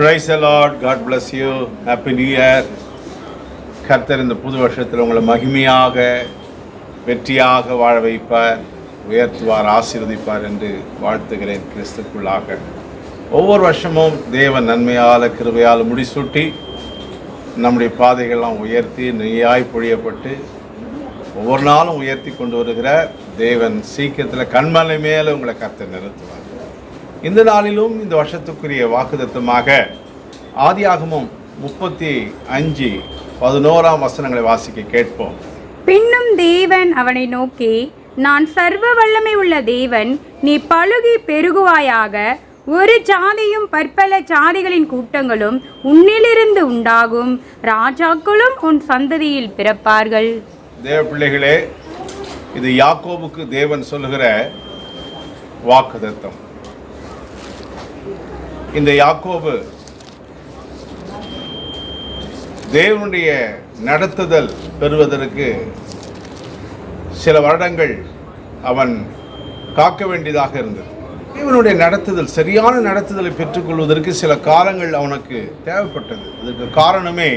Praise the Lord God bless you happy new year கர்த்தர் இந்த புது வருஷத்தில் உங்களை மகிமையாக வெற்றியாக வாழ வைப்பார் உயர்த்துவார் ஆசீர்வதிப்பார் என்று வாழ்த்துகிறேன் கிறிஸ்துக்குள்ளாக. ஒவ்வொரு வருஷமும் தேவன் நன்மையால் கிருபையால் முடிசூட்டி நம்முடைய பாதைகள்லாம் உயர்த்தி நெய்யாய் பொழியப்பட்டு ஒவ்வொரு நாளும் உயர்த்தி கொண்டு வருகிற தேவன் சீக்கிரத்தில் கண்மலை மேலே உங்களை கர்த்தர் நிறுத்துவார். இந்த நாளிலும் இந்த வருஷத்துக்குரிய வாக்குதத்தமாக ஆதியாகமும் முப்பத்தி அஞ்சு பதினோராம் வசனங்களை வாசிக்க கேட்போம். பின்னும் தேவன் அவனை நோக்கி நான் சர்வ வல்லமை உள்ள தேவன் நீ பழுகி பெருகுவாயாக. ஒரு ஜாதியும் பற்பல ஜாதிகளின் கூட்டங்களும் உன்னிலிருந்து உண்டாகும். ராஜாக்களும் உன் சந்ததியில் பிறப்பார்கள். தேவ பிள்ளைகளே இது யாக்கோபுக்கு தேவன் சொல்லுகிற வாக்குதத்தம் இந்த யாக்கோபு தேவனுடைய நடத்துதல் பெறுவதற்கு சில வருடங்கள் அவன் காக்க வேண்டியதாக இருந்தது. தேவனுடைய நடத்துதல் சரியான நடத்துதலை பெற்றுக்கொள்வதற்கு சில காலங்கள் அவனுக்கு தேவைப்பட்டது. அதற்கு காரணமே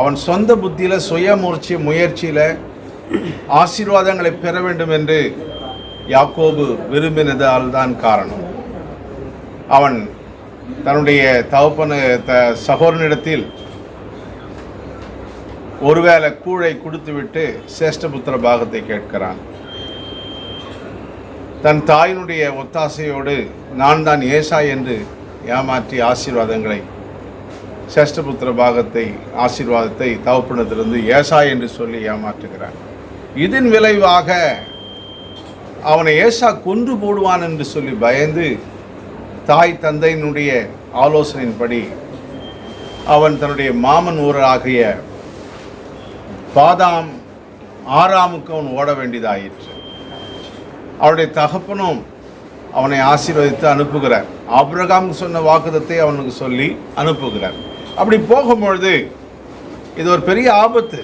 அவன் சொந்த புத்தியில் சுயமூர்ச்சி முயற்சியில் ஆசீர்வாதங்களை பெற வேண்டும் என்று யாக்கோபு விரும்பினதால் தான் காரணம். அவன் தன்னுடைய தகப்பன த சகோதரனிடத்தில் ஒருவேளை கூழை கொடுத்துவிட்டு சேஷ்டபுத்திர பாகத்தை கேட்கிறான். தன் தாயினுடைய ஒத்தாசையோடு நான் தான் ஏசா என்று ஏமாற்றி ஆசீர்வாதங்களை சேஷ்டபுத்திர பாகத்தை ஆசீர்வாதத்தை தவப்பினத்திலிருந்து ஏசா என்று சொல்லி ஏமாற்றுகிறான். இதன் விளைவாக அவனை ஏசா கொன்று போடுவான் என்று சொல்லி பயந்து தாய் தந்தையினுடைய ஆலோசனையின்படி அவன் தன்னுடைய மாமன் ஊராகிய பாதாம் ஆறாமுக்கு அவன் ஓட வேண்டியதாயிற்று. அவனுடைய தகப்பனும் அவனை ஆசீர்வதித்து அனுப்புகிறார். அப்ரகாம் சொன்ன வாக்குதத்தை அவனுக்கு சொல்லி அனுப்புகிறார். அப்படி போகும்பொழுது இது ஒரு பெரிய ஆபத்து.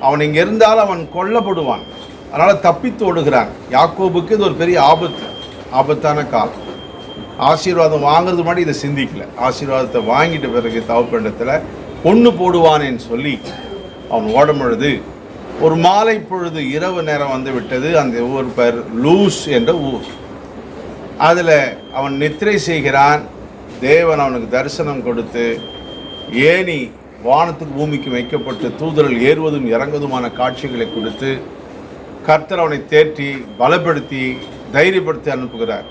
அவன் இங்கே இருந்தால் அவன் கொல்லப்படுவான். அதனால் தப்பித்து ஓடுகிறான். யாக்கோபுக்கு இது ஒரு பெரிய ஆபத்து. ஆபத்தான காலம். ஆசீர்வாதம் வாங்குறது முன்னாடி இதை சிந்திக்கல. ஆசீர்வாதத்தை வாங்கிட்ட பிறகு தவப்பண்டத்தில் பொண்ணு போடுவானேன்னு சொல்லி அவன் ஓடும் பொழுது ஒரு மாலை பொழுது இரவு நேரம் வந்து விட்டது. அந்த ஊர் பேர் லூஸ் என்ற ஊர். அதில் அவன் நித்திரை செய்கிறான். தேவன் அவனுக்கு தரிசனம் கொடுத்து ஏணி வானத்துக்கு பூமிக்கு வைக்கப்பட்டு தூதரல் ஏறுவதும் இறங்குவதுமான காட்சிகளை கொடுத்து கர்த்தர் அவனை தேற்றி பலப்படுத்தி தைரியப்படுத்தி அனுப்புகிறார்.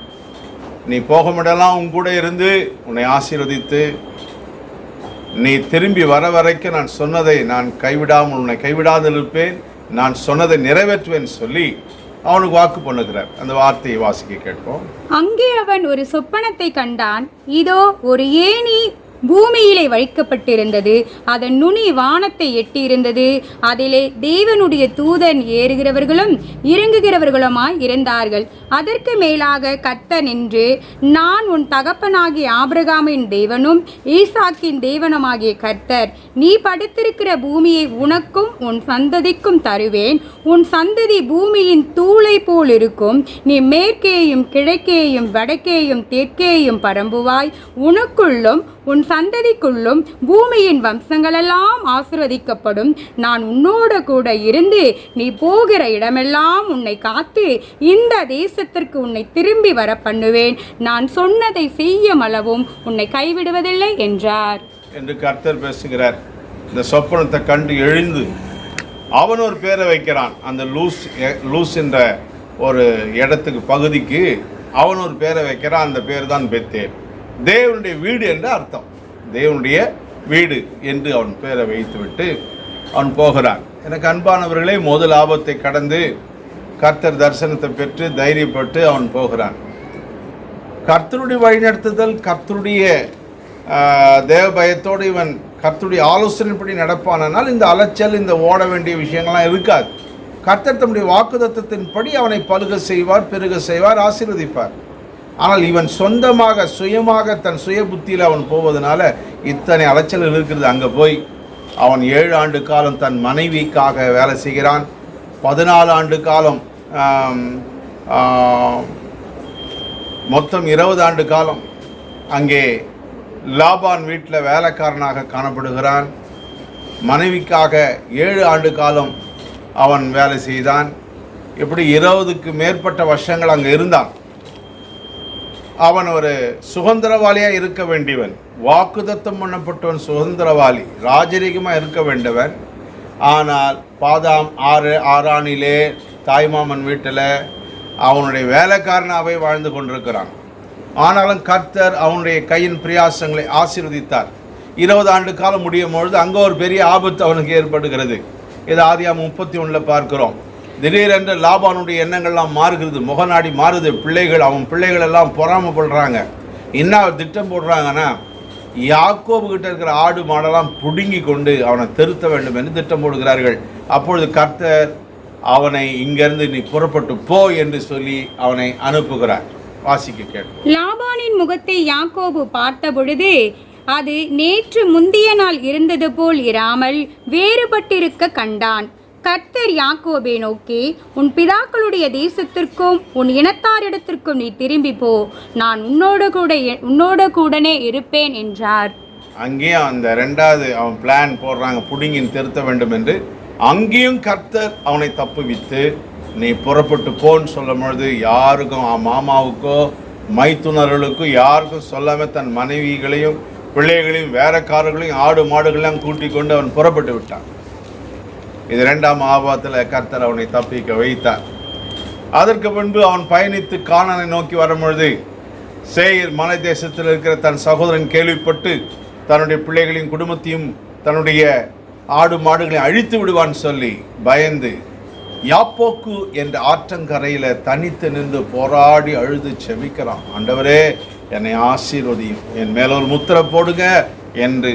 நீ போகுமிடலாம் உன் கூட இருந்து உன்னை ஆசீர்வதித்து நீ திரும்பி வர வரைக்கும் நான் சொன்னதை நான் கைவிடாமல் உன்னை கைவிடாமல் இருப்பேன். நான் சொன்னதை நிறைவேற்றுவேன் சொல்லி அவனுக்கு வாக்கு பண்ணுகிறார். அந்த வார்த்தையை வாசிக்க கேட்போம். அங்கே அவன் ஒரு சொப்பனத்தை கண்டான். இதோ ஒரு ஏணி பூமியிலே வைக்கப்பட்டிருந்தது அதன் நுனி வானத்தை எட்டியிருந்தது. அதிலே தேவனுடைய தூதன் ஏறுகிறவர்களும் இறங்குகிறவர்களுமாய் இருந்தார்கள். அதற்கு மேலாக கத்த நின்று நான் உன் தகப்பனாகிய ஆபிரகாமின் தேவனும் ஈசாக்கின் தேவனுமாகிய கர்த்தர் நீ படுத்திருக்கிற பூமியை உனக்கும் உன் சந்ததிக்கும் தருவேன். உன் சந்ததி பூமியின் தூளை போல் இருக்கும். நீ மேற்கேயும் கிழக்கேயும் வடக்கேயும் தெற்கேயும் பரம்புவாய். உனக்குள்ளும் உன் சந்ததிக்குள்ளும் பூமியின் வம்சங்களெல்லாம் ஆசிர்வதிக்கப்படும். நான் உன்னோடு கூட இருந்து நீ போகிற இடமெல்லாம் உன்னை காத்து இந்த தேசத்திற்கு உன்னை திரும்பி வர பண்ணுவேன் நான் சொன்னதை செய்யும் அளவும் உன்னை கைவிடுவதில்லை என்றார். என்று கர்த்தர் பேசுகிறார். இந்த சொப்பனத்தை கண்டு எழுந்து அவன் ஒரு பேரை வைக்கிறான். அந்த லூஸ் எ- லூஸ் என்ற ஒரு இடத்துக்கு பகுதிக்கு அவன் ஒரு பேரை வைக்கிறான். அந்த பேர் தான் பெத்தேன் தேவனுடைய வீடு என்று அர்த்தம். தேவனுடைய வீடு என்று அவன் பேரை வைத்துவிட்டு அவன் போகிறான். எனக்கு அன்பானவர்களே முதல் ஆபத்தை கடந்து கர்த்தர் தரிசனத்தை பெற்று தைரியப்பட்டு அவன் போகிறான். கர்த்தருடைய வழிநடத்துதல் கர்த்தருடைய தேவ பயத்தோடு இவன் கர்த்தருடைய ஆலோசனைப்படி நடப்பானால் இந்த அலைச்சல் இந்த ஓட வேண்டிய விஷயங்கள்லாம் இருக்காது. கர்த்தர் தம்முடைய வாக்குதத்தின்படி அவனை பழுக செய்வார் பெருக செய்வார் ஆசீர்வதிப்பார். ஆனால் இவன் சொந்தமாக சுயமாக தன் சுய புத்தியில் அவன் போவதனால இத்தனை அலைச்சல்கள் இருக்கிறது. அங்கே போய் அவன் ஏழு ஆண்டு காலம் தன் மனைவிக்காக வேலை செய்கிறான். பதினாலு ஆண்டு காலம் மொத்தம் இருபது ஆண்டு காலம் அங்கே லாபான் வீட்டில் வேலைக்காரனாக காணப்படுகிறான். மனைவிக்காக ஏழு ஆண்டு காலம் அவன் வேலை செய்தான். இப்படி இருபதுக்கு மேற்பட்ட வருஷங்கள் அங்கே இருந்தான். அவன் ஒரு சுதந்திரவாளியாக இருக்க வேண்டியவன். வாக்குதத்தம் பண்ணப்பட்டவன் சுதந்திரவாளி. ராஜரீகமாக இருக்க வேண்டியவன் ஆனால் பாதாம் ஆறு ஆறானிலே தாய்மாமன் வீட்டில் அவனுடைய வேலைக்காரனாகவே வாழ்ந்து கொண்டிருக்கிறான். ஆனாலும் கர்த்தர் அவனுடைய கையின் பிரயாசங்களை ஆசீர்வதித்தார். இருபது ஆண்டு காலம் முடியும் பொழுது அங்கே ஒரு பெரிய ஆபத்து அவனுக்கு ஏற்படுகிறது. இது ஆதியாக முப்பத்தி ஒன்றில் பார்க்கிறோம். திடீரென்று லாபானுடைய எண்ணங்கள்லாம் மாறுகிறது முகநாடி மாறுது பிள்ளைகள் அவன் பிள்ளைகள் எல்லாம் பொறாமப்படுறாங்க. என்ன திட்டம் போடுறாங்கன்னா யாக்கோபு கிட்ட இருக்கிற ஆடு மாடெல்லாம் பிடுங்கி கொண்டு அவனை திருத்த வேண்டும் என்று திட்டம் போடுகிறார்கள். அப்பொழுது கர்த்தர் அவனை இங்கிருந்து நீ புறப்பட்டு போ என்று சொல்லி அவனை அனுப்புகிறார். வாசிக்க கேட்போம். லாபானின் முகத்தை யாக்கோபு பார்த்த பொழுது அது நேற்று முந்திய நாள் இருந்தது போல் இராமல் வேறுபட்டிருக்க கண்டான். கர்த்தர் யாக்கோபை நோக்கி உன் பிதாக்களுடைய தேசத்திற்கும் உன் இனத்தாரிடத்திற்கும் நீ திரும்பி போ. நான் உன்னோட கூட உன்னோட கூடனே இருப்பேன் என்றார். அங்கேயும் அந்த ரெண்டாவது அவன் பிளான் போடுறாங்க புடுங்கின் திருத்த வேண்டும் என்று. அங்கேயும் கர்த்தர் அவனை தப்புவித்து நீ புறப்பட்டு போன்னு சொல்லும் பொழுது யாருக்கும் அவன் மாமாவுக்கோ மைத்துனர்களுக்கும் யாருக்கும் சொல்லாமல் தன் மனைவிகளையும் பிள்ளைகளையும் வேறக்காரர்களையும் ஆடு மாடுகளையும் கூட்டிக் கொண்டு அவன் புறப்பட்டு விட்டான். இது ரெண்டாம் ஆபாத்தில் கர்த்தர் அவனை தப்பிக்க வைத்தார். அதற்கு பின்பு அவன் பயணித்து காணனை நோக்கி வரும்பொழுது சேயர் மலை தேசத்தில் இருக்கிற தன் சகோதரன் கேள்விப்பட்டு தன்னுடைய பிள்ளைகளின் குடும்பத்தையும் தன்னுடைய ஆடு மாடுகளை அழித்து விடுவான் சொல்லி பயந்து யாப்போக்கு என்ற ஆற்றங்கரையில் தனித்து நின்று போராடி அழுது செவிக்கிறான் ஆண்டவரே என்னை ஆசீர்வதியும். என் மேல ஒரு முத்திரை போடுங்க என்று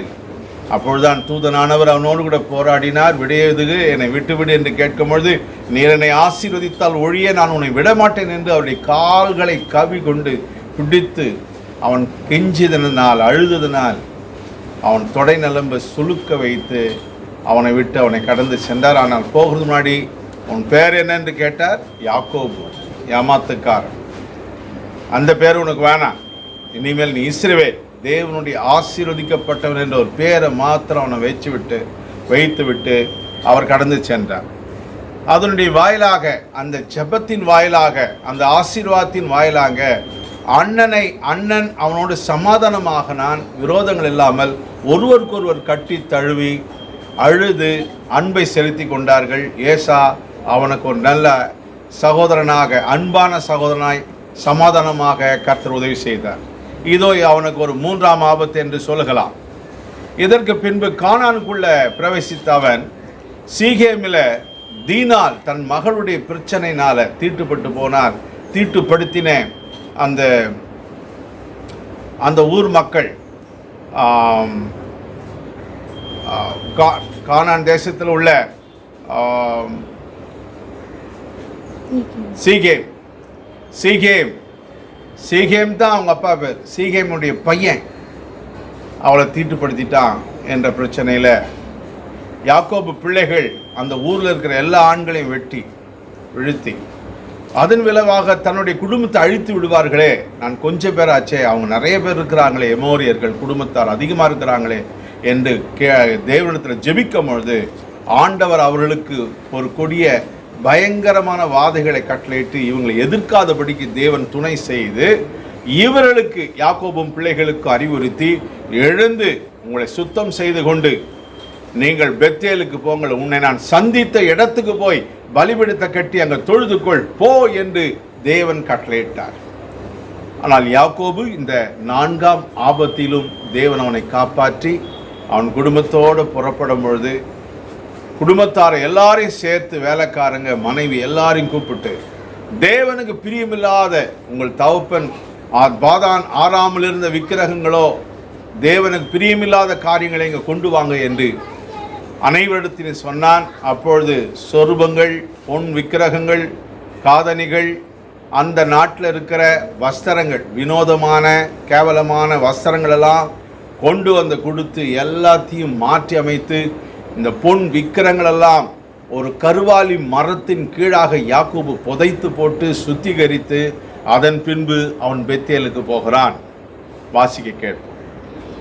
அப்பொழுதுதான் தூதனானவர் அவனோடு கூட போராடினார் விடையதுகு என்னை விட்டுவிடு என்று கேட்கும் பொழுது நீர் என்னை ஆசீர்வதித்தால் ஒழிய நான் உன்னை விடமாட்டேன் என்று அவருடைய கால்களை கவி கொண்டு பிடித்து அவன் கெஞ்சிதனால் அழுததனால் அவன் தொடை நலம்பு சுழுக்க வைத்து அவனை விட்டு அவனை கடந்து சென்றார். ஆனால் போகிறது முன்னாடி உன் பேர் என்ன? என்று கேட்டார். யாக்கோபு ஏமாத்துக்காரன். அந்த பேர் உனக்கு வேணாம். இனிமேல் நீ இஸ்ரவேல். தேவனுடைய ஆசீர்வதிக்கப்பட்டவன் என்ற ஒரு பேரை மாத்திரம் அவனை வச்சு விட்டு வைத்து விட்டு அவர் கடந்து சென்றார். அதனுடைய வாயிலாக அந்த ஜபத்தின் வாயிலாக அந்த ஆசீர்வாதத்தின் வாயிலாக அண்ணனை அண்ணன் அவனோடு சமாதானமாகனான் விரோதங்கள் இல்லாமல் ஒருவருக்கொருவர் கட்டி தழுவி அழுது அன்பை செலுத்தி கொண்டார்கள். ஏசா அவனுக்கு ஒரு நல்ல சகோதரனாக அன்பான சகோதரனாய் சமாதானமாக கர்த்தர் உதவி செய்தார். இதோ அவனுக்கு ஒரு மூன்றாம் ஆபத்து என்று சொல்லுகலாம் இதற்கு பின்பு கானானுக்குள்ள பிரவேசித்த அவன் சீகேமில் தீனால் தன் மகளுடைய பிரச்சனையினால தீட்டுப்பட்டு போனார் தீட்டுப்படுத்தின அந்த அந்த ஊர் மக்கள் கானான் தேசத்தில் உள்ள சீகேம் சீகேம். சீகேம் தான் அவங்க அப்பா பேர். சீகேமுடைய பையன் அவளை தீட்டுப்படுத்திட்டான் என்ற பிரச்சனையில் யாக்கோபு பிள்ளைகள் அந்த ஊரில் இருக்கிற எல்லா ஆண்களையும் வெட்டி வீழ்த்தி அதன் விளைவாக தன்னுடைய குடும்பத்தை அழித்து விடுவார்களே. நான் கொஞ்சம் பேர் ஆச்சே அவங்க நிறைய பேர் இருக்கிறாங்களே எமோரியர்கள் குடும்பத்தார் அதிகமாக இருக்கிறாங்களே என்று கே தேவனத்தில் ஜெபிக்கும் பொழுது ஆண்டவர் அவர்களுக்கு ஒரு கொடிய பயங்கரமான வாதைகளை கட்டளையிட்டு இவங்களை எதிர்க்காதபடிக்கு தேவன் துணை செய்து இவர்களுக்கு யாக்கோபும் பிள்ளைகளுக்கு அறிவுறுத்தி எழுந்து உங்களை சுத்தம் செய்து கொண்டு நீங்கள் பெத்தேலுக்கு போங்கள் உன்னை நான் சந்தித்த இடத்துக்கு போய் பலிபிடுத்த கட்டி அங்கே தொழுதுகொள் போ என்று தேவன் கட்டளையிட்டார். ஆனால் யாக்கோபு இந்த நான்காம் ஆபத்திலும் தேவன் அவனை காப்பாற்றி அவன் குடும்பத்தோடு புறப்படும் பொழுது குடும்பத்தாரை எல்லாரையும் சேர்த்து வேலைக்காரங்க மனைவி எல்லாரையும் கூப்பிட்டு தேவனுக்கு பிரியமில்லாத உங்கள் தவப்பன் பாதான் ஆறாமல் இருந்த விக்கிரகங்களோ தேவனுக்கு பிரியமில்லாத காரியங்களை இங்கே கொண்டு வாங்க என்று அனைவரிடத்திலும் சொன்னான். அப்பொழுது சொருபங்கள் பொன் விக்கிரகங்கள் காதணிகள் அந்த நாட்டில் இருக்கிற வஸ்திரங்கள் வினோதமான கேவலமான வஸ்திரங்களெல்லாம் கொண்டு வந்து கொடுத்து எல்லாத்தையும் மாற்றி அமைத்து இந்த பொன் விக்கிரங்கள் எல்லாம் ஒரு கருவாலி மரத்தின் கீழாக யாக்கோபு புதைத்து போட்டு சுத்திகரித்து அதன் பின்பு அவன் பெத்தேலுக்கு போகிறான். வாசிக்க கேட்போம்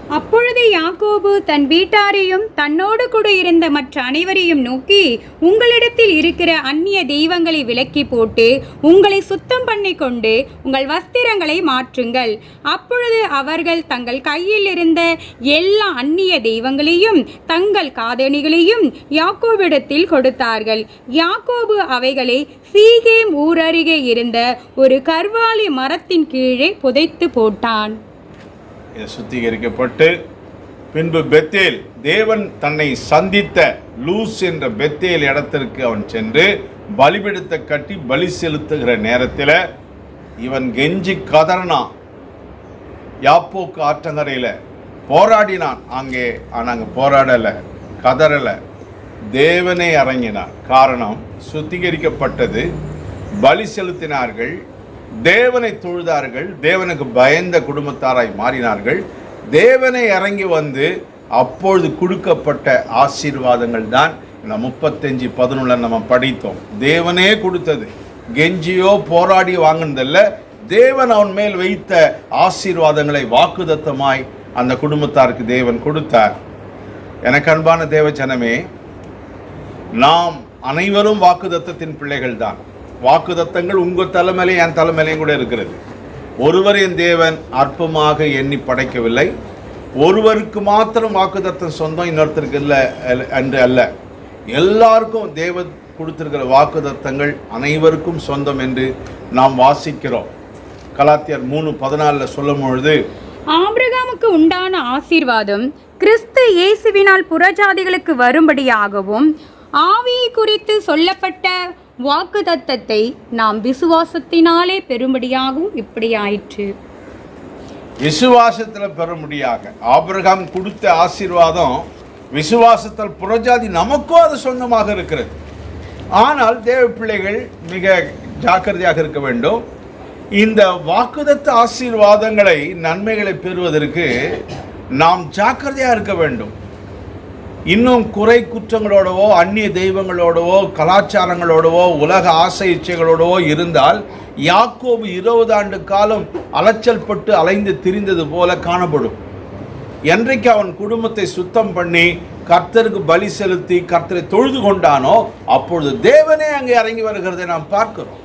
அப்பொழுது யாக்கோபு தன் வீட்டாரையும் தன்னோடு கூட இருந்த மற்ற அனைவரையும் நோக்கி உங்களிடத்தில் இருக்கிற அந்நிய தெய்வங்களை விலக்கி போட்டு உங்களை சுத்தம் பண்ணி கொண்டு உங்கள் வஸ்திரங்களை மாற்றுங்கள். அப்பொழுது அவர்கள் தங்கள் கையில் இருந்த எல்லா அந்நிய தெய்வங்களையும் தங்கள் காதணிகளையும் யாக்கோபிடத்தில் கொடுத்தார்கள். யாக்கோபு அவைகளை சீகேம் ஊரருகே இருந்த ஒரு கர்வாலி மரத்தின் கீழே புதைத்து போட்டான். இது சுத்திகரிக்கப்பட்டு பின்பு பெத்தேல் தேவன் தன்னை சந்தித்த லூஸ் என்ற பெத்தேல் இடத்திற்கு அவன் சென்று பலிபெடுத்த கட்டி பலி செலுத்துகிற நேரத்தில் இவன் கெஞ்சி கதறனா யாப்போக்கு ஆற்றங்கரையில் போராடினான். அங்கே ஆனால் அங்கே போராடலை கதறலை. தேவனே இறங்கினார் காரணம் சுத்திகரிக்கப்பட்டது பலி செலுத்தினார்கள் தேவனை தொழுதார்கள் தேவனுக்கு பயந்த குடும்பத்தாராய் மாறினார்கள். தேவனை இறங்கி வந்து அப்பொழுது கொடுக்கப்பட்ட ஆசீர்வாதங்கள் தான் இந்த முப்பத்தஞ்சு பதினொன்றில் நம்ம படித்தோம். தேவனே கொடுத்தது. கெஞ்சியோ போராடி வாங்கினதில்ல. தேவன் அவன் மேல் வைத்த ஆசீர்வாதங்களை வாக்குதத்தமாய் அந்த குடும்பத்தாருக்கு தேவன் கொடுத்தார். எனக்கு அன்பான தேவச்சனமே நாம் அனைவரும் வாக்குதத்தத்தின் பிள்ளைகள் தான் வாக்குதத்தங்கள் உங்கள் தலைமையிலையும் என் தலைமையிலையும் கூட இருக்கிறது. ஒருவரையும் தேவன் அற்பமாக எண்ணி படைக்கவில்லை. ஒருவருக்கு மாத்திரம் வாக்குதத்தம் சொந்தம் இன்னொருத்தருக்கு இல்லை என்று அல்ல. எல்லாருக்கும் தேவன் கொடுத்திருக்கிற வாக்குதத்தங்கள் அனைவருக்கும் சொந்தம் என்று நாம் வாசிக்கிறோம். கலாத்தியர் மூணு பதினாலில் சொல்லும் பொழுது ஆபிரகாமுக்கு உண்டான ஆசீர்வாதம் கிறிஸ்து இயேசுவினால் புறஜாதிகளுக்கு வரும்படியாகவும் ஆவியை குறித்து சொல்லப்பட்ட வாக்குதத்தத்தை நாம் விசுவாசத்தினாலே பெறும்படியாகவும் இப்படி ஆயிற்று விசுவாசத்தில் பெறும்படியாக. ஆபிரகாம் கொடுத்த ஆசீர்வாதம் விசுவாசத்தில் புறஜாதி நமக்கும் அது சொந்தமாக இருக்கிறது. ஆனால் தேவ பிள்ளைகள் மிக ஜாக்கிரதையாக இருக்க வேண்டும். இந்த வாக்குதத்த ஆசீர்வாதங்களை நன்மைகளை பெறுவதற்கு நாம் ஜாக்கிரதையாக இருக்க வேண்டும். இன்னும் குறை குற்றங்களோடவோ அந்நிய தெய்வங்களோடவோ கலாச்சாரங்களோடவோ உலக ஆசை இச்சைகளோடவோ இருந்தால் யாக்கோபு இருபது ஆண்டு காலம் அலைச்சல் பட்டு அலைந்து திரிந்தது போல காணப்படும். என்றைக்கு அவன் குடும்பத்தை சுத்தம் பண்ணி கர்த்தருக்கு பலி செலுத்தி கர்த்தரை தொழுது கொண்டானோ அப்பொழுது தேவனே அங்கே இறங்கி வருகிறதை நாம் பார்க்கிறோம்.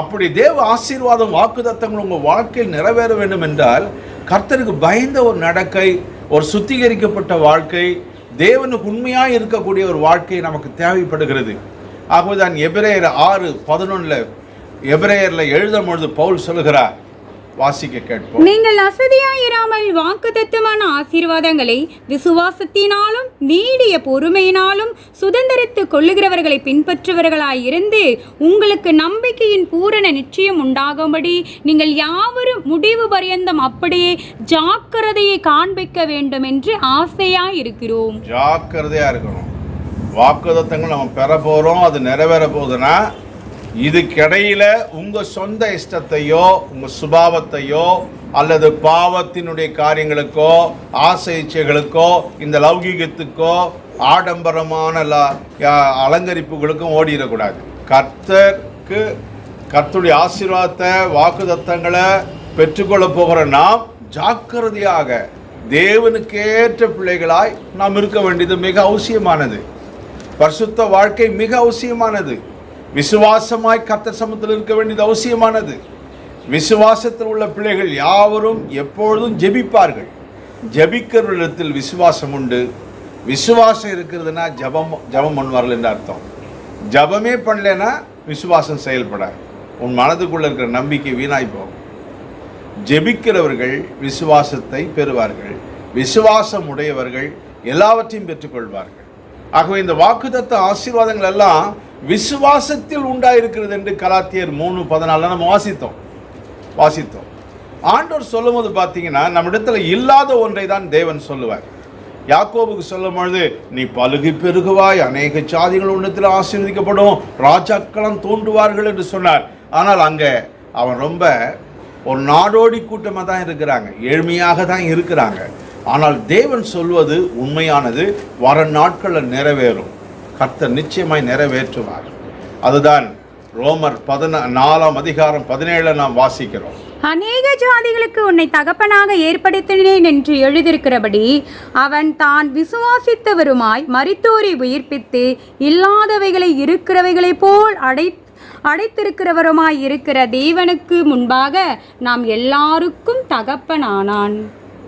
அப்படி தேவ ஆசீர்வாதம் வாக்குதத்தங்கள் உங்கள் வாழ்க்கையில் நிறைவேற வேண்டும் என்றால் கர்த்தருக்கு பயந்த ஒரு நடக்கை ஒரு சுத்திகரிக்கப்பட்ட வாழ்க்கை தேவனுக்கு உண்மையாக இருக்கக்கூடிய ஒரு வாழ்க்கை நமக்கு தேவைப்படுகிறது. ஆகவேதான் எபிரேயர் ஆறு பதினொன்றில் எபிரேயரில் எழுதும் பொழுது பவுல் சொல்லுகிறார் வாசிக்க கேட்போம். நீங்கள் அசதியாயிராமல் வாக்குத்தத்தமான ஆசீர்வாதங்களை விசுவாசத்தினாலும் நீடிய பொறுமையினாலும் சுதந்திரித்துக் கொள்ளுகிறவர்களை பின்பற்றுவர்களாயிருந்து உங்களுக்கு நம்பிக்கையின் பூரண நிச்சயம் உண்டாகும்படி நீங்கள் யாவரும் முடிவு பரியந்தம் அப்படியே ஜாக்கிரதையை காண்பிக்க வேண்டும் என்று ஆசையாயிருக்கிறோம். ஜாக்கிரதையாக இருக்கணும். வாக்குதத்தங்கள் நம்ம பெற போகிறோம் அது நிறைவேற போகுதுன்னா இதுக்கிடையில் உங்கள் சொந்த இஷ்டத்தையோ உங்கள் சுபாவத்தையோ அல்லது பாவத்தினுடைய காரியங்களுக்கோ ஆசை இச்சைகளுக்கோ இந்த லௌகீகத்துக்கோ ஆடம்பரமான ல- அலங்கரிப்புகளுக்கும் ஓடிடக்கூடாது. கர்த்தருக்கு கர்த்தருடைய ஆசீர்வாதத்தை வாக்குதத்தங்களை பெற்றுக்கொள்ள போகிற நாம் ஜாக்கிரதையாக தேவனுக்கேற்ற பிள்ளைகளாய் நாம் இருக்க வேண்டியது மிக அவசியமானது. பரிசுத்த வாழ்க்கை மிக அவசியமானது. விசுவாசமாய் கர்த்தர் சமத்தில் இருக்க வேண்டியது அவசியமானது. விசுவாசத்தில் உள்ள பிள்ளைகள் யாவரும் எப்பொழுதும் ஜெபிப்பார்கள். ஜெபிக்கிறவர்களிடத்தில் விசுவாசம் உண்டு. விசுவாசம் இருக்கிறதுனா ஜபம் ஜபம் பண்ணுவார்கள் என்று அர்த்தம். ஜபமே பண்ணலைன்னா விசுவாசம் செயல்பட. உன் மனதுக்குள்ள இருக்கிற நம்பிக்கை வீணாய் போகும். ஜெபிக்கிறவர்கள் விசுவாசத்தை பெறுவார்கள். விசுவாசம் உடையவர்கள் எல்லாவற்றையும் பெற்றுக்கொள்வார்கள். ஆகவே இந்த வாக்குதத்த ஆசீர்வாதங்கள் எல்லாம் விசுவாசத்தில் உண்டாயிருக்கிறது என்று கலாத்தியர் மூணு பதினாலில் நம்ம வாசித்தோம். வாசித்தோம். ஆண்டவர் சொல்லும்போது பார்த்தீங்கன்னா நம்மிடத்தில் இல்லாத ஒன்றை தான் தேவன் சொல்லுவார். யாக்கோபுக்கு சொல்லும் பொழுது நீ பழுகி பெருகுவாய் அநேக சாதிகள் உன்னத்தில் ஆசீர்வதிக்கப்படும் ராஜாக்களம் தோன்றுவார்கள் என்று சொன்னார். ஆனால் அங்கே அவன் ரொம்ப ஒரு நாடோடி கூட்டமாக தான் இருக்கிறாங்க. ஏழ்மையாக தான் இருக்கிறாங்க. ஆனால் தேவன் சொல்வது உண்மையானது வர நாட்களில் நிறைவேறும். கர்த்தர் நிச்சயமாய் நிறைவேற்றுவார். அதுதான் ரோமர் பதின நாலாம் அதிகாரம் பதினேழில் நாம் வாசிக்கிறோம். அநேக ஜாதிகளுக்கு உன்னை தகப்பனாக ஏற்படுத்தினேன் என்று எழுதியிருக்கிறபடி அவன் தான் விசுவாசித்தவருமாய் மரித்தோரை உயிர்ப்பித்து இல்லாதவைகளை இருக்கிறவைகளைப் போல் அடை அடைத்திருக்கிறவருமாய் இருக்கிற தேவனுக்கு முன்பாக நாம் எல்லாருக்கும் தகப்பனானான்.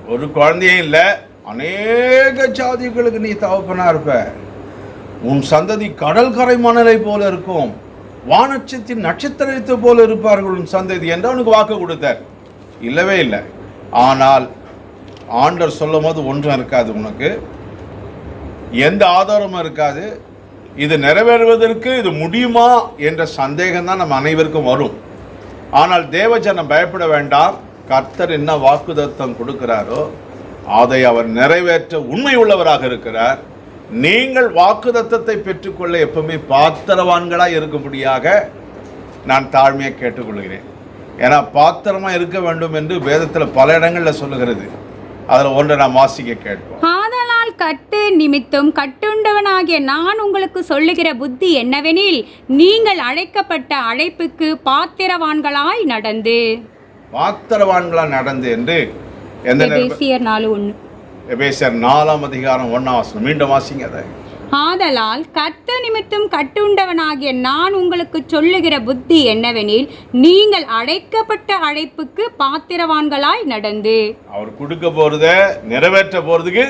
ஒரு குழந்தையும் இல்லை அநேக ஜாதிகளுக்கு நீ தகப்பனா இருப்ப. உன் சந்ததி கடல் கரை மணலை போல இருக்கும். வானட்சத்தின் நட்சத்திரத்தை போல இருப்பார்கள் உன் சந்ததி என்று அவனுக்கு வாக்கு கொடுத்தார். இல்லவே இல்லை. ஆனால் ஆண்டர் சொல்லும் போது ஒன்றும் இருக்காது உனக்கு. எந்த ஆதாரமும் இருக்காது. இது நிறைவேறுவதற்கு இது முடியுமா என்ற சந்தேகம் தான் நம்ம அனைவருக்கும் வரும். ஆனால் தேவஜனம் பயப்பட வேண்டாம். கர்த்தர் என்ன வாக்குதத்தம் கொடுக்கிறாரோ அதை அவர் நிறைவேற்ற உண்மை உள்ளவராக இருக்கிறார். நீங்கள் வாக்குதத்தத்தை பெற்றுக்கொள்ள எப்பவுமே பாத்திரவான்களாக இருக்கும்படியாக நான் தாழ்மையாக கேட்டுக்கொள்கிறேன். ஏன்னா பாத்திரமா இருக்க வேண்டும் என்று வேதத்தில் பல இடங்களில் சொல்லுகிறது. அதில் ஒன்றை நாம் வாசிக்க கேட்போம். ஆதலால் கட்டு நிமித்தம் கட்டுண்டவனாகிய நான் உங்களுக்கு சொல்லுகிற புத்தி என்னவெனில் நீங்கள் அழைக்கப்பட்ட அழைப்புக்கு பாத்திரவான்களாய் நடந்து. பாத்திரவான்களாக நடந்து என்று எந்த நாலு ஒன்று எபேசியர் நாலாம் அதிகாரம் ஒன்றாம் வசனம். மீண்டும் வாசிங்க அதை. ஆதலால் கர்த்த நிமித்தம் கட்டுண்டவனாகிய நான் உங்களுக்கு சொல்லுகிற புத்தி என்னவெனில் நீங்கள் அழைக்கப்பட்ட அழைப்புக்கு பாத்திரவான்களாய் நடந்து. அவர் கொடுக்க போறத நிறைவேற்ற போறதுக்கு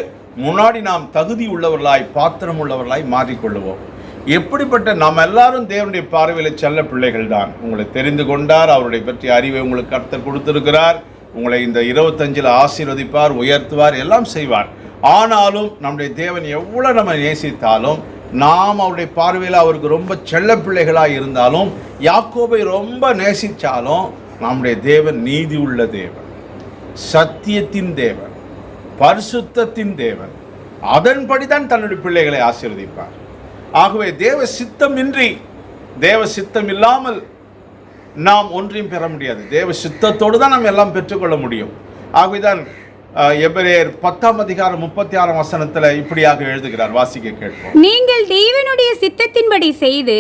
முன்னாடி நாம் தகுதி உள்ளவர்களாய் பாத்திரம் உள்ளவர்களாய் மாறிக்கொள்ளுவோம். எப்படிப்பட்ட நாம் எல்லாரும் தேவனுடைய பார்வையில் செல்ல பிள்ளைகள் தான் உங்களை தெரிந்து கொண்டார் அவருடைய பற்றி அறிவை உங்களுக்கு கர்த்தர் கொடுத்திருக்கிறார். உங்களை இந்த இருபத்தஞ்சில் ஆசீர்வதிப்பார் உயர்த்துவார் எல்லாம் செய்வார். ஆனாலும் நம்முடைய தேவன் எவ்வளோ நம்ம நேசித்தாலும் நாம் அவருடைய பார்வையில் அவருக்கு ரொம்ப செல்ல பிள்ளைகளாக இருந்தாலும் யாக்கோபை ரொம்ப நேசித்தாலும் நம்முடைய தேவன் நீதி உள்ள தேவன் சத்தியத்தின் தேவன் பரிசுத்தத்தின் தேவன். அதன்படி தான் தன்னுடைய பிள்ளைகளை ஆசீர்வதிப்பார். ஆகவே தேவ சித்தமின்றி தேவ சித்தம் இல்லாமல் நாம் ஒன்றையும் பெற முடியாது. தேவ சித்தத்தோடு தான் நாம் எல்லாம் பெற்றுக்கொள்ள முடியும். ஆகவேதான் எபிரேயர் பத்தாம் அதிகாரம் முப்பத்தி ஆறாம் வசனத்தில் இப்படியாக எழுதுகிறார். வாசிக்க கேட்போம். நீங்கள் தேவனுடைய சித்தத்தின்படி செய்து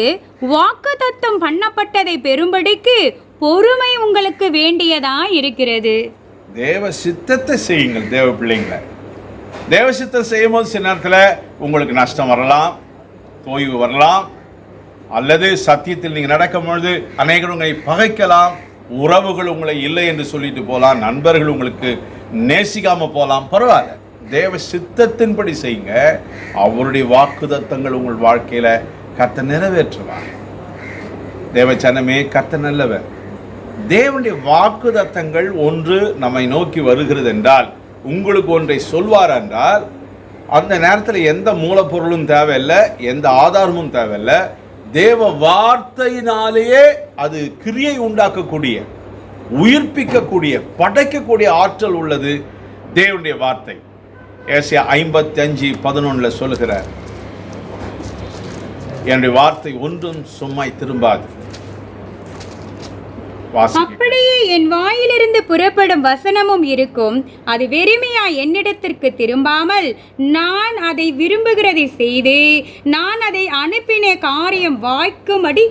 வாக்குத்தத்தம் பண்ணப்பட்டதை பெறும்படிக்கு பொறுமை உங்களுக்கு வேண்டியதா இருக்கிறது. தேவ சித்தத்தை செய்யுங்கள் தேவ பிள்ளைங்களை. தேவ சித்தம் செய்யும் போது சில நேரத்தில் உங்களுக்கு நஷ்டம் வரலாம் தொய்வு வரலாம் அல்லது சத்தியத்தில் நீங்கள் நடக்கும் பொழுது அநேகர் உங்களை பகைக்கலாம் உறவுகள் உங்களை இல்லை என்று சொல்லிட்டு போகலாம் நண்பர்கள் உங்களுக்கு நேசிக்காம போகலாம் பரவாயில்ல. தேவ சித்தத்தின்படி செய்யுங்க. அவருடைய வாக்குதத்தங்கள் உங்கள் வாழ்க்கையில கத்த நிறைவேற்றுவார். தேவச்சனமே கத்த நல்லவர். தேவனுடைய வாக்குதத்தங்கள் ஒன்று நம்மை நோக்கி வருகிறது என்றால் உங்களுக்கு ஒன்றை சொல்வார் என்றால் அந்த நேரத்தில் எந்த மூலப்பொருளும் தேவையில்லை எந்த ஆதாரமும் தேவையில்லை தேவ வார்த்தையினாலேயே அது கிரியை உண்டாக்கக்கூடிய உயிர்ப்பிக்கக்கூடிய படைக்கக்கூடிய ஆற்றல் உள்ளது தேவனுடைய வார்த்தை. ஏசியா ஐம்பத்தி அஞ்சு பதினொன்றில் சொல்லுகிறார் என்னுடைய வார்த்தை ஒன்றும் சும்மாய் திரும்பாது. அப்படியே என் வாயிலிருந்து புறப்படும் வசனமும் இருக்கும். அது வெறுமையா என்னிடத்திற்கு திரும்பாமல் நான் அதை விரும்புகிறதை செய்து நான் அதை அனுப்பின காரியம் வாய்க்கும்படி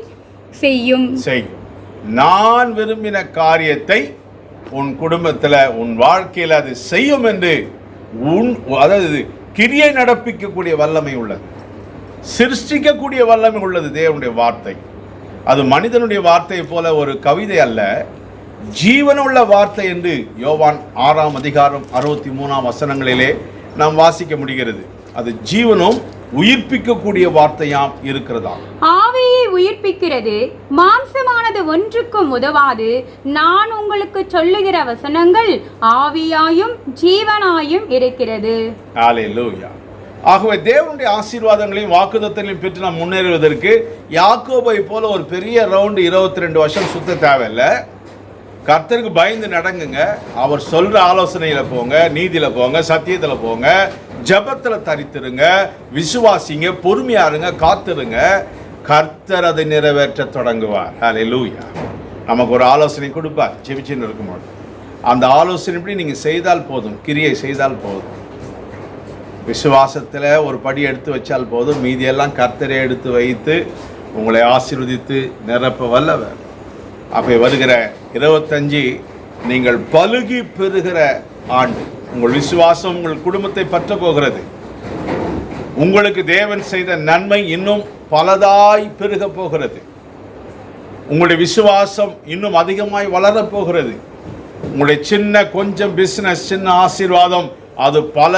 செய்யும். செய்யும் நான் விரும்பின காரியத்தை உன் குடும்பத்தில் உன் வாழ்க்கையில் அது செய்யும் என்று உன் அதாவது கிரியை நடப்பிக்கக்கூடிய வல்லமை உள்ளது. சிருஷ்டிக்கக்கூடிய வல்லமை உள்ளது தேவனுடைய வார்த்தை. அது மனிதனுடைய வார்த்தை போல ஒரு கவிதை அல்ல. ஜீவனுள்ள வார்த்தை என்று யோவான் ஆறாம் அதிகாரம் அறுபத்தி மூணாம் வசனங்களிலே நாம் வாசிக்க முடிகிறது. அது ஜீவனும் உயிர்ப்பிக்கக்கூடிய வார்த்தையாம் இருக்கிறதாம். ஆவியை உயிர்ப்பிக்கிறது மாம்சமானது ஒன்றுக்கும் உதவாது. நான் உங்களுக்கு சொல்லுகிற வசனங்கள் ஆவியாயும் ஜீவனாயும் இருக்கிறது. ஹalleluya. ஆகவே தேவனுடைய ஆசீர்வாதங்களையும் வாக்குதத்தையும் பெற்று நாம் முன்னேறுவதற்கு யாக்கோபை போல ஒரு பெரிய ரவுண்டு இருபத்தி ரெண்டு வருஷம் சுத்த தேவையில்லை. கர்த்தருக்கு பயந்து நடங்குங்க. அவர் சொல்கிற ஆலோசனையில் போங்க நீதியில் போங்க சத்தியத்தில் போங்க ஜபத்தில் தரித்திருங்க விசுவாசிங்க பொறுமையாக இருங்க காத்துருங்க. கர்த்தர் அதை நிறைவேற்ற தொடங்குவார். லூயா நமக்கு ஒரு ஆலோசனை கொடுப்பார். ஜெபிச்சுன்னு இருக்கும்போது. அந்த ஆலோசனைப்படி நீங்கள் செய்தால் போதும். கிரியை செய்தால் போதும். விசுவாசத்தில் ஒரு படி எடுத்து வச்சால் போதும். மீதியெல்லாம் கர்த்தரை எடுத்து வைத்து உங்களை ஆசீர்வதித்து நிரப்ப வல்லவர். அப்போ வருகிற இருபத்தஞ்சி நீங்கள் பழுகி பெறுகிற ஆண்டு. உங்கள் விசுவாசம் உங்கள் குடும்பத்தை பற்ற போகிறது உங்களுக்கு தேவன் செய்த நன்மை இன்னும் பலதாய் பெருக போகிறது. உங்களுடைய விசுவாசம் இன்னும் அதிகமாய் வளரப் போகிறது. உங்களுடைய சின்ன கொஞ்சம் பிஸ்னஸ் சின்ன ஆசீர்வாதம் அது பல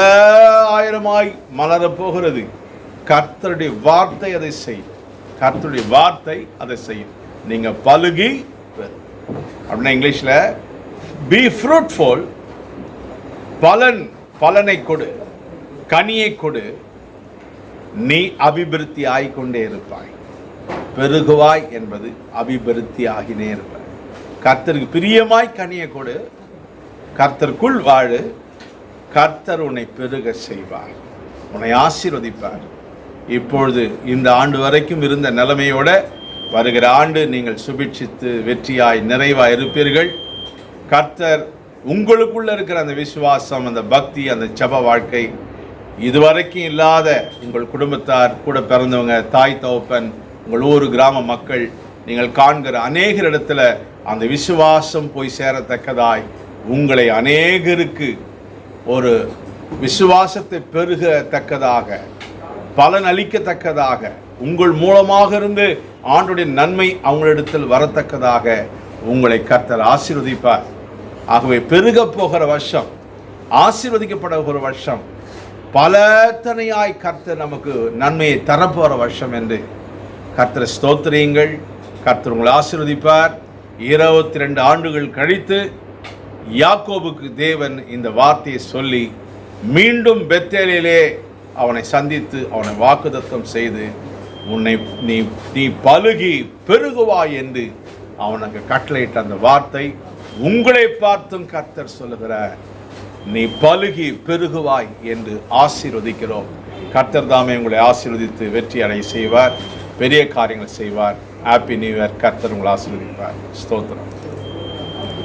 ஆயிரமாய் மலரப் போகிறது. கர்த்தருடைய வார்த்தை அதை செய்யும். கர்த்தருடைய வார்த்தை அதை செய்யும். நீங்க பழுகி அப்படின்னா இங்கிலீஷில் பி ஃப்ரூட்ஃபுல் பலன் பலனை கொடு. கனியை கொடு. நீ அபிவிருத்தி ஆகிக்கொண்டே இருப்பாய். பெருகுவாய் என்பது அபிவிருத்தி ஆகினே இருப்பாய். கர்த்தருக்கு பிரியமாய் கனியை கொடு. கர்த்தருக்குள் வாழு. கர்த்தர் உன்னை பெருக செய்வார். உன்னை ஆசீர்வதிப்பார். இப்பொழுது இந்த ஆண்டு வரைக்கும் இருந்த நிலைமையோட வருகிற ஆண்டு நீங்கள் சுபிட்சித்து வெற்றியாய் நிறைவாய் இருப்பீர்கள். கர்த்தர் உங்களுக்குள்ள இருக்கிற அந்த விசுவாசம் அந்த பக்தி அந்த ஜப வாழ்க்கை இதுவரைக்கும் இல்லாத உங்கள் குடும்பத்தார் கூட பிறந்தவங்க தாய் தோப்பன் உங்கள் ஊர் கிராம மக்கள் நீங்கள் காண்கிற அநேகர் இடத்துல அந்த விசுவாசம் போய் சேரத்தக்கதாய் உங்களை அநேகருக்கு ஒரு விசுவாசத்தை பெருகத்தக்கதாக பலன் அளிக்கத்தக்கதாக உங்கள் மூலமாக இருந்து ஆண்டுடைய நன்மை அவங்களிடத்தில் வரத்தக்கதாக உங்களை கர்த்தர் ஆசீர்வதிப்பார். ஆகவே பெருகப் போகிற வருஷம் ஆசீர்வதிக்கப்பட போகிற வருஷம் பலத்தனையாய் கர்த்தர் நமக்கு நன்மையை தரப்போகிற வருஷம் என்று கர்த்தரை ஸ்தோத்திரியுங்கள். கர்த்தர் உங்களை ஆசீர்வதிப்பார். இருபத்தி ரெண்டு ஆண்டுகள் கழித்து யாக்கோபுக்கு தேவன் இந்த வார்த்தையை சொல்லி மீண்டும் பெத்தேலிலே அவனை சந்தித்து அவனை வாக்குதத்தம் செய்து உன்னை நீ நீ பழுகி பெருகுவாய் என்று அவனுக்கு கட்டளையிட்ட அந்த வார்த்தை உங்களை பார்த்தும் கர்த்தர் சொல்லுகிற நீ பழுகி பெருகுவாய் என்று ஆசீர்வதிக்கிறோம். கர்த்தர் தாமே உங்களை ஆசீர்வதித்து வெற்றி அடைய செய்வார் பெரிய காரியங்கள் செய்வார். ஹாப்பி நியூ இயர் கர்த்தர் உங்களை ஆசீர்வதிப்பார். ஸ்தோத்திரம்.